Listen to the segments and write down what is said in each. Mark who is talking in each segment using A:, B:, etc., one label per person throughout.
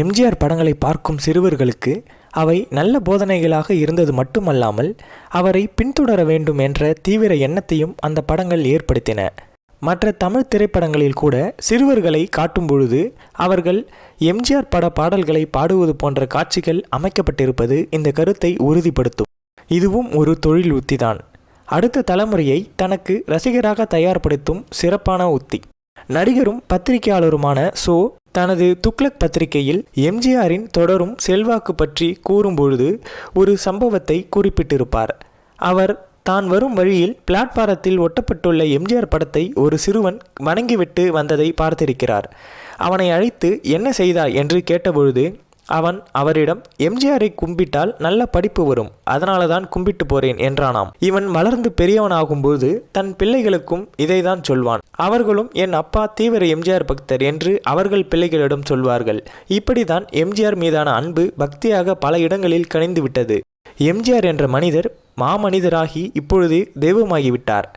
A: எம்ஜிஆர் படங்களை பார்க்கும் சிறுவர்களுக்கு அவை நல்ல போதனைகளாக இருந்தது மட்டுமல்லாமல் அவரை பின்தொடர வேண்டும் என்ற தீவிர எண்ணத்தையும் அந்த படங்கள் ஏற்படுத்தின. மற்ற தமிழ் திரைப்படங்களில் கூட சிறுவர்களை காட்டும் பொழுது அவர்கள் எம்ஜிஆர் பட பாடல்களை பாடுவது போன்ற காட்சிகள் அமைக்கப்பட்டிருப்பது இந்த கருத்தை உறுதிப்படுத்தும். இதுவும் ஒரு தொழில் உத்திதான். அடுத்த தலைமுறையை தனக்கு ரசிகராக தயார்படுத்தும் சிறப்பான உத்தி. நடிகரும் பத்திரிகையாளருமான சோ. தனது துக்ளக் பத்திரிகையில் எம்ஜிஆரின் தொடரும் செல்வாக்கு பற்றி கூறும்பொழுது ஒரு சம்பவத்தை குறிப்பிட்டிருப்பார். அவர் தான் வரும் வழியில் பிளாட்பாரத்தில் ஒட்டப்பட்டுள்ள எம்ஜிஆர் படத்தை ஒரு சிறுவன் வணங்கிவிட்டு வந்ததை பார்த்திருக்கிறார். அவனை அழைத்து என்ன செய்தாய்? என்று கேட்டபொழுது அவன் அவரிடம் எம்ஜிஆரை கும்பிட்டால் நல்ல படிப்பு வரும் அதனால தான் கும்பிட்டு போறேன் என்றானாம். இவன் வளர்ந்து பெரியவனாகும்போது தன் பிள்ளைகளுக்கும் இதைதான் சொல்வான். அவர்களும் என் அப்பா தீவிர எம்ஜிஆர் பக்தர் என்று அவர்கள் பிள்ளைகளிடம் சொல்வார்கள். இப்படிதான் எம்ஜிஆர் மீதான அன்பு பக்தியாக பல இடங்களில் கணிந்து விட்டது எம்ஜிஆர் என்ற மனிதர் மாமனிதராகி இப்பொழுது தெய்வமாகிவிட்டார்.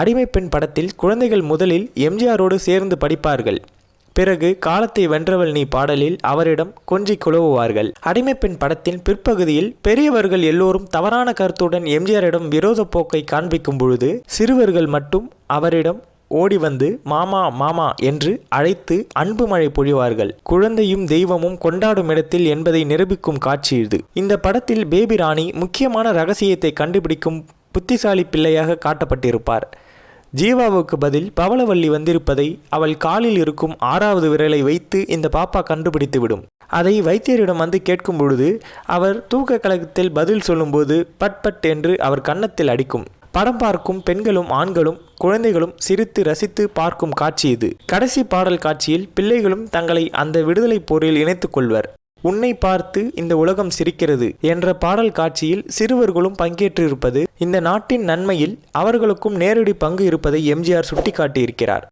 A: அடிமைப்பெண் படத்தில் குழந்தைகள் முதலில் எம்ஜிஆரோடு சேர்ந்து படிப்பார்கள். பிறகு காலத்தை வென்றவள் நீ பாடலில் அவரிடம் கொஞ்சி குழவுவார்கள். அடிமைப்பெண் படத்தின் பிற்பகுதியில் பெரியவர்கள் எல்லோரும் தவறான கருத்துடன் எம்ஜிஆரிடம் விரோத போக்கை காண்பிக்கும் பொழுது சிறுவர்கள் மட்டும் அவரிடம் ஓடி வந்து மாமா மாமா என்று அழைத்து அன்பு மழை பொழிவார்கள். குழந்தையும் தெய்வமும் கொண்டாடும் இடத்தில் என்பதை நிரூபிக்கும் காட்சி இது. இந்த படத்தில் பேபி ராணி முக்கியமான ரகசியத்தை கண்டுபிடிக்கும் புத்திசாலி பிள்ளையாக காட்டப்பட்டிருப்பார். ஜீவாவுக்கு பதில் பவளவள்ளி வந்திருப்பதை அவள் காலில் இருக்கும் ஆறாவது விரலை வைத்து இந்த பாப்பா கண்டுபிடித்துவிடும். அதை வைத்தியரிடம் வந்து கேட்கும் பொழுது அவர் தூக்க கழகத்தில் பதில் சொல்லும்போது பட் பட் என்று அவர் கன்னத்தில் அடிக்கும். படம் பார்க்கும் பெண்களும் ஆண்களும் குழந்தைகளும் சிரித்து ரசித்து பார்க்கும் காட்சி இது. கடைசி பாடல் காட்சியில் பிள்ளைகளும் தங்களை அந்த விடுதலை போரில் இணைத்துக் கொள்வர். உன்னை பார்த்து இந்த உலகம் சிரிக்கிறது என்ற பாடல் காட்சியில் சிறுவர்களும் பங்கேற்றிருப்பது இந்த நாட்டின் நன்மையில் அவர்களுக்கும் நேரடி பங்கு இருப்பதை எம்ஜிஆர் சுட்டிக்காட்டியிருக்கிறார்.